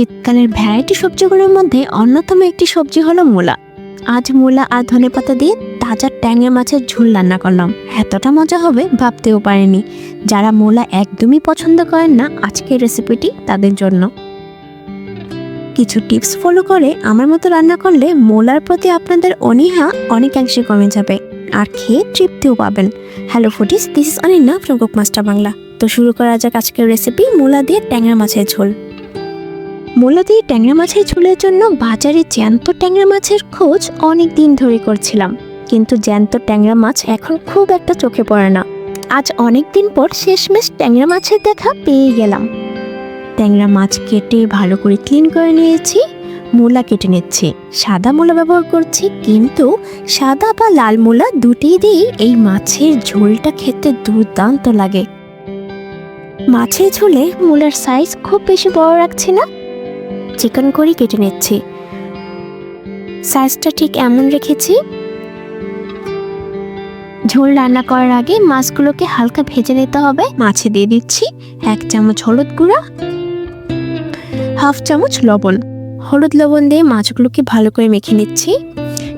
শীতকালের ভ্যারাইটি সবজিগুলোর মধ্যে অন্যতম একটি সবজি হলো মূলা। আজ মূলা আর ধনেপাতা দিয়ে তাজা ট্যাংরা মাছের ঝোল রান্না করলাম। এতটা মজা হবে ভাবতেও পারিনি। যারা মূলা একদমই পছন্দ করেন না, আজকের রেসিপিটি তাদের জন্য। কিছু টিপস ফলো করে আমার মতো রান্না করলে মোলার প্রতি আপনাদের অনীহা অনেকাংশে কমে যাবে। আর খেয়ে তৃপ্তিও পাবেন। Hello foodies this is Aninna from Cook Master Bangla তো শুরু করা যাক আজকের রেসিপি মূলা দিয়ে ট্যাংরা মাছের ঝোল। মূলা দিয়ে ট্যাংরা মাছের ঝোলের জন্য বাজারে জ্যান্ত ট্যাংরা মাছের খোঁজ অনেক দিন ধরে করছিলাম। কিন্তু জ্যান্ত ট্যাংরা মাছ এখন খুব একটা চোখে পড়ে না। আজ অনেক দিন পর শেষমেশ ট্যাংরা মাছের দেখা পেয়ে গেলাম। ট্যাংরা মাছ কেটে ভালো করে ক্লিন করে নিয়েছি, মূলা কেটে নিচ্ছি। সাদা মূলা ব্যবহার করছি, কিন্তু সাদা বা লাল মূলা দুটেই দিয়েই এই মাছের ঝোলটা খেতে দুর্দান্ত লাগে। মাছের ঝোলে মূলার সাইজ খুব বেশি বড় রাখছি না চিকেন করি কেটে নিচ্ছি। সাইজটা ঠিক এমন রেখেছি। ঝোল রান্না করার আগে মাছগুলোকে হালকা ভেজে নিতে হবে। মাছে দিয়ে দিচ্ছি এক চামচ হলুদ গুঁড়া, হাফ চামচ লবণ। হলুদ লবণ দিয়ে মাছগুলোকে ভালো করে মেখে নিচ্ছি।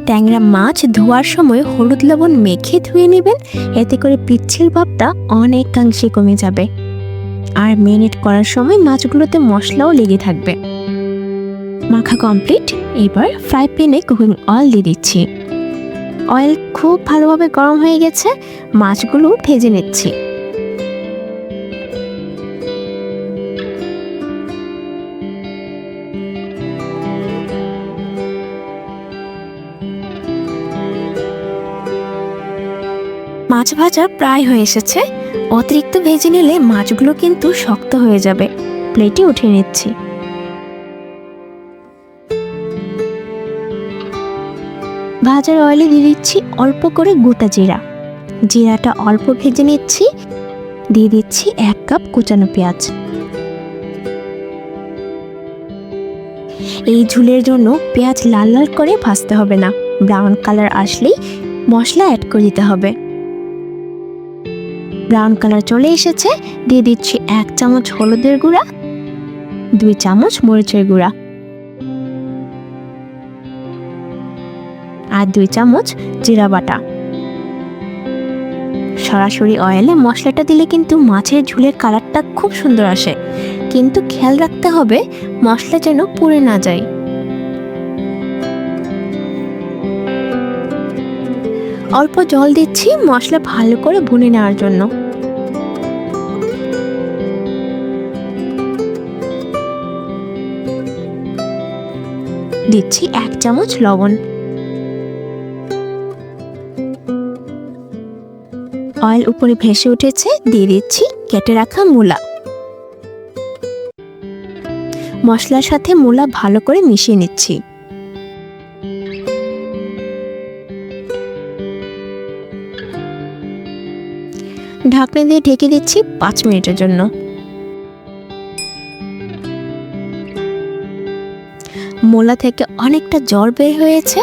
ট্যাংরা মাছ ধোয়ার সময় হলুদ লবণ মেখে ধুয়ে নেবেন। এতে করে পিচ্ছিল ভাবটা অনেকাংশে কমে যাবে। আর মেরিনেট করার সময় মাছগুলোতে মশলাও লেগে থাকবে। মাখা কমপ্লিট এবার ফ্রাই প্যানে কুকিং অয়েল দিয়ে দিচ্ছি। অয়েল খুব ভালোভাবে গরম হয়ে গেছে, মাছগুলো ভেজে নিচ্ছি। মাছ ভাজা প্রায় হয়ে এসেছে। অতিরিক্ত ভেজে নিলে মাছগুলো কিন্তু শক্ত হয়ে যাবে। প্লেটে উঠিয়ে নিচ্ছি। ভাজার অয়েলে দিয়ে দিচ্ছি অল্প করে গোটা জিরা। জিরাটা অল্প ভেজে নিচ্ছি। দিয়ে দিচ্ছি এক কাপ কুচানো পেঁয়াজ। এই ঝুলের জন্য পেঁয়াজ লাল লাল করে ভাজতে হবে না। ব্রাউন কালার আসলেই মশলা অ্যাড করে দিতে হবে। ব্রাউন কালার চলে এসেছে। দিয়ে দিচ্ছি এক চামচ হলুদের গুঁড়া, দুই চামচ মরিচের গুঁড়া। আর দুই চামচ জিরা বাটা। সরাসরি অয়েলে মশলাটা দিলে কিন্তু মাছের ঝুলের কালারটা খুব সুন্দর আসে। কিন্তু খেয়াল রাখতে হবে, মশলা যেন পুড়ে না যায়। অল্প জল দিচ্ছি মশলা ভালো করে ভুনে নেওয়ার জন্য। দিচ্ছি এক চামচ লবণ। অয়েল উপরে ভেসে উঠেছে, দিয়ে দিচ্ছি কেটে রাখা মূলা। মশলার সাথে মূলা ভালো করে মিশিয়ে নিচ্ছি। ঢাকনা দিয়ে ঢেকে দিচ্ছি পাঁচ মিনিটের জন্য। মোলা থেকে অনেকটা জল বের হয়েছে।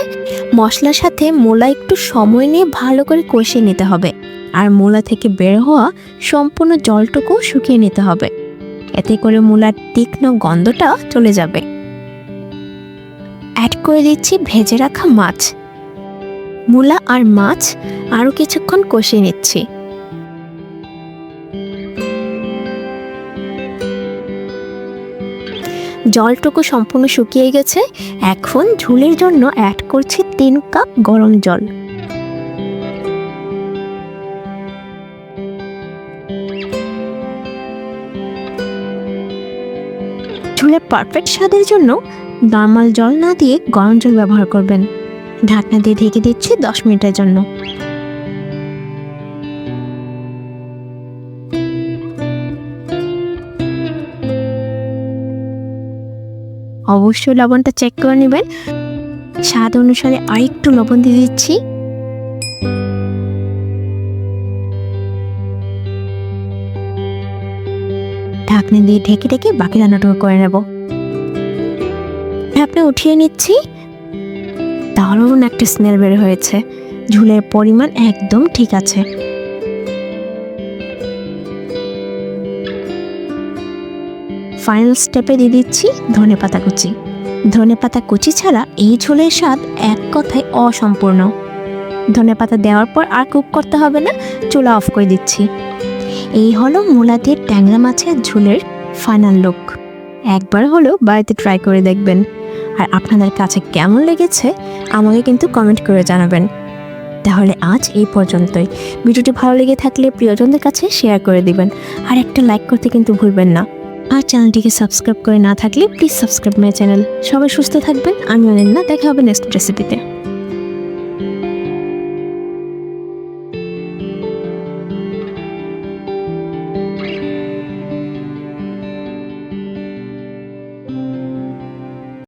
মশলার সাথে মোলা একটু সময় নিয়ে ভালো করে কষিয়ে নিতে হবে। আর মূলা থেকে বের হওয়া সম্পূর্ণ জলটুকু শুকিয়ে নিতে হবে। এতে করে মূলার তীক্ষ্ণ গন্ধটা চলে যাবে। অ্যাড করে দিচ্ছি ভেজে রাখা মাছ। মূলা আর মাছ আরও কিছুক্ষণ কষিয়ে নিচ্ছি। জলটুকু সম্পূর্ণ শুকিয়ে গেছে। এখন ঝুলের জন্য অ্যাড করছি তিন কাপ গরম জল। ঝুলের পারফেক্ট স্বাদের জন্য নর্মাল জল না দিয়ে গরম জল ব্যবহার করবেন। ঢাকনা দিয়ে ঢেকে দিচ্ছি দশ মিনিটের জন্য। অবশ্যই লবণটা চেক করে নেবেন। স্বাদ অনুসারে আরেকটু লবণ দিয়ে দিচ্ছি। ঢাকনি দিয়ে ঢেকে ঢেকে বাকি রান্নাটুকু করে নেব। ঢাকনা উঠিয়ে নিচ্ছি। দারুণ একটা স্মেল বের হয়েছে। ঝুলের পরিমাণ একদম ঠিক আছে। ফাইনাল স্টেপে দিয়ে দিচ্ছি ধনে পাতা কুচি। ধনে পাতা কুচি ছাড়া এই ঝোলের স্বাদ এক কথায় অসম্পূর্ণ। ধনে পাতা দেওয়ার পর আর কুক করতে হবে না, চুলা অফ করে দিচ্ছি। এই হলো মূলা ট্যাংরা মাছের ঝোলের ফাইনাল লুক একবার হলো বাড়িতে ট্রাই করে দেখবেন। আর আপনাদের কাছে কেমন লেগেছে, আমাকে কিন্তু কমেন্ট করে জানাবেন। তাহলে আজ এই পর্যন্তই। ভিডিওটি ভালো লেগে থাকলে প্রিয়জনদের কাছে শেয়ার করে দিবেন। আর একটা লাইক করতে কিন্তু ভুলবেন না। আর চ্যানেলটিকে সাবস্ক্রাইব করে না থাকলে প্লিজ সাবস্ক্রাইব মাই চ্যানেল সবাই সুস্থ থাকবেন। আমি অনেক না দেখা হবে নেক্সট রেসিপিতে